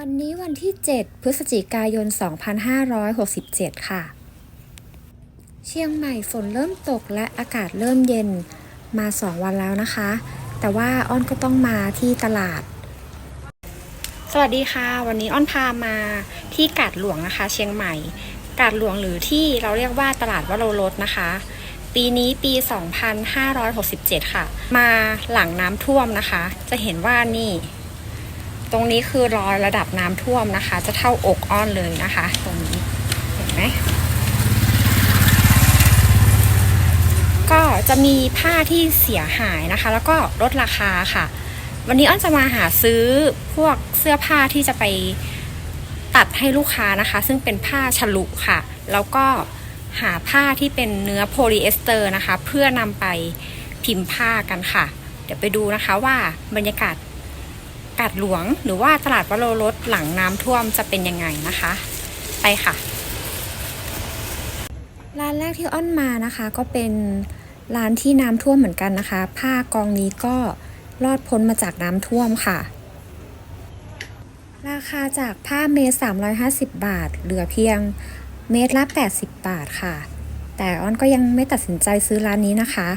วันนี้วันที่ 7 พฤศจิกายน 2567 ค่ะ เชียงใหม่ฝนเริ่มตกและอากาศเริ่มเย็นมา 2 วันแล้วนะคะ แต่ว่าอ้อนก็ต้องมาที่ตลาด สวัสดีค่ะ วันนี้อ้อนพามาที่กาดหลวงนะคะ เชียงใหม่ กาดหลวงหรือที่เราเรียกว่าตลาดวโรรสนะคะ ปีนี้ปี 2567 ค่ะ มาหลังน้ำท่วมนะคะ จะเห็นว่านี่ ตรงนี้คือรอยระดับน้ำท่วมนะคะ จะเท่าอกอ้อนเลยนะคะ ตรงนี้เห็นไหมก็จะมีผ้าที่เสียหายนะคะ แล้วก็ลดราคาค่ะ วันนี้อ้อนจะมาหาซื้อพวกเสื้อผ้าที่จะไปตัดให้ลูกค้านะคะ ซึ่งเป็นผ้าฉลุค่ะ แล้วก็หาผ้าที่เป็นเนื้อโพลีเอสเตอร์นะคะ เพื่อนำไปพิมพ์ผ้ากันค่ะ เดี๋ยวไปดูนะคะว่าบรรยากาศ กาดหลวง หรือว่าตลาดวโรรสหลังน้ำท่วมจะเป็นยังไงนะคะ ไปค่ะ ร้านแรกที่อ้อนมานะคะก็เป็นร้านที่น้ำท่วมเหมือนกันนะคะ ผ้ากองนี้ก็รอดพ้นมาจากน้ำท่วมค่ะ ราคาจากผ้าเมตร350 บาท เหลือเพียงเมตรละ 80 บาทค่ะ แต่อ้อนก็ยังไม่ตัดสินใจซื้อร้านนี้นะคะ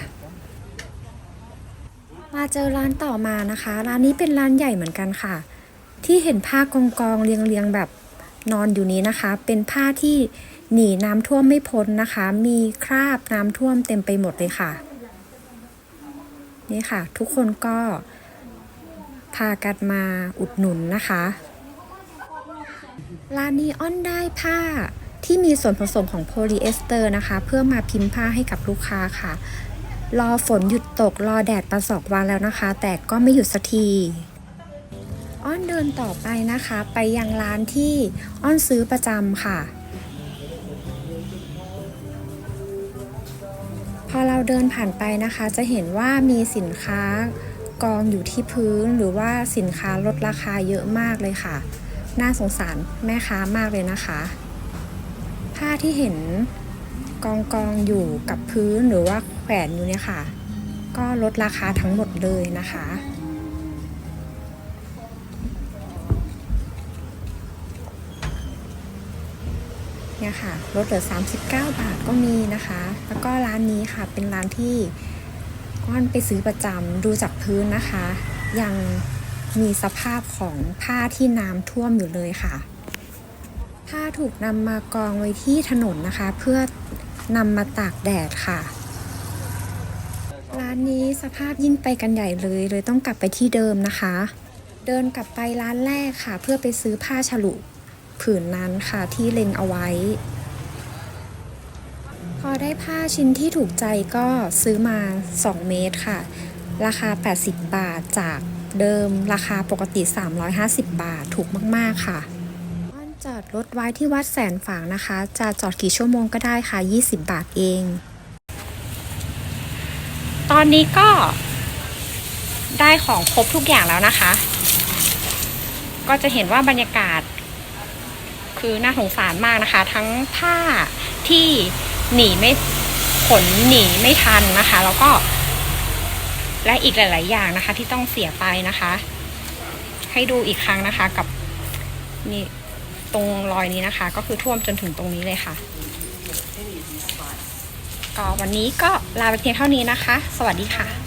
มาเจอร้านต่อมานะคะ ร้านนี้เป็นร้านใหญ่เหมือนกันค่ะ ที่เห็นผ้ากองกองเรียงเรียงๆแบบนอนอยู่นี้นะคะ เป็นผ้าที่หนีน้ำท่วมไม่พ้นนะคะ มีคราบน้ำท่วมเต็มไปหมดเลยค่ะ นี่ค่ะ ทุกคนก็พากันมาอุดหนุนนะคะ ร้านนี้อ้อนได้ผ้าที่มีส่วนผสมของโพลีเอสเตอร์นะคะ เพื่อมาพิมพ์ผ้าให้กับลูกค้าค่ะ รอฝนหยุดตกรอแดดประสอกวันแล้วนะคะ แต่ก็ไม่หยุดสักทีอ้อนเดินต่อไปนะคะ ไปยังร้านที่อ้อนซื้อประจำค่ะ พอเราเดินผ่านไปนะคะ จะเห็นว่ามีสินค้ากองอยู่ที่พื้นหรือว่าสินค้าลดราคาเยอะมากเลยค่ะ น่าสงสารแม่ค้ามากเลยนะคะ ผ้าที่เห็น กองกองอยู่กับพื้นหรือว่าแขวนอยู่เนี่ยค่ะ ก็ลดราคาทั้งหมดเลยนะคะเนี่ยค่ะลดเหลือ 39 บาทก็มีนะคะ แล้วก็ร้านนี้ค่ะเป็นร้านที่ก้อนไปซื้อประจำดูจากพื้นนะคะ ยังมีสภาพของผ้าที่น้ำท่วมอยู่เลยค่ะ ผ้าถูกนำมากองไว้ที่ถนนนะคะ เพื่อนำมาตากแดดค่ะ ร้านนี้สภาพยิ่งไปกันใหญ่เลยเลยต้องกลับไปที่เดิมนะคะ เดินกลับไปร้านแรกค่ะ เพื่อไปซื้อผ้าฉลุผืนนั้นค่ะที่เล็งเอาไว้ พอได้ผ้าชิ้นที่ถูกใจก็ซื้อมา 2 เมตรค่ะ ราคา 80 บาทจากเดิมราคาปกติ 350 บาทถูกมาก ๆ ค่ะ จอดรถไว้ที่วัดแสนฝางนะคะ จะจอดกี่ชั่วโมงก็ได้ค่ะ 20 บาทเอง ตอนนี้ก็ได้ของครบทุกอย่างแล้วนะคะ ก็จะเห็นว่าบรรยากาศ คือน่าสงสารมากนะคะ ทั้งผ้าที่หนีไม่ขนหนีไม่ทันนะคะ แล้วก็ และอีกหลาย ๆ อย่างนะคะ ที่ต้องเสียไปนะคะ ให้ดูอีกครั้งนะคะกับนี่ ตรงรอยนี้นะคะ ก็คือท่วมจนถึงตรงนี้เลยค่ะ ก็วันนี้ก็ลาไปเพียงเท่านี้นะคะ สวัสดีค่ะ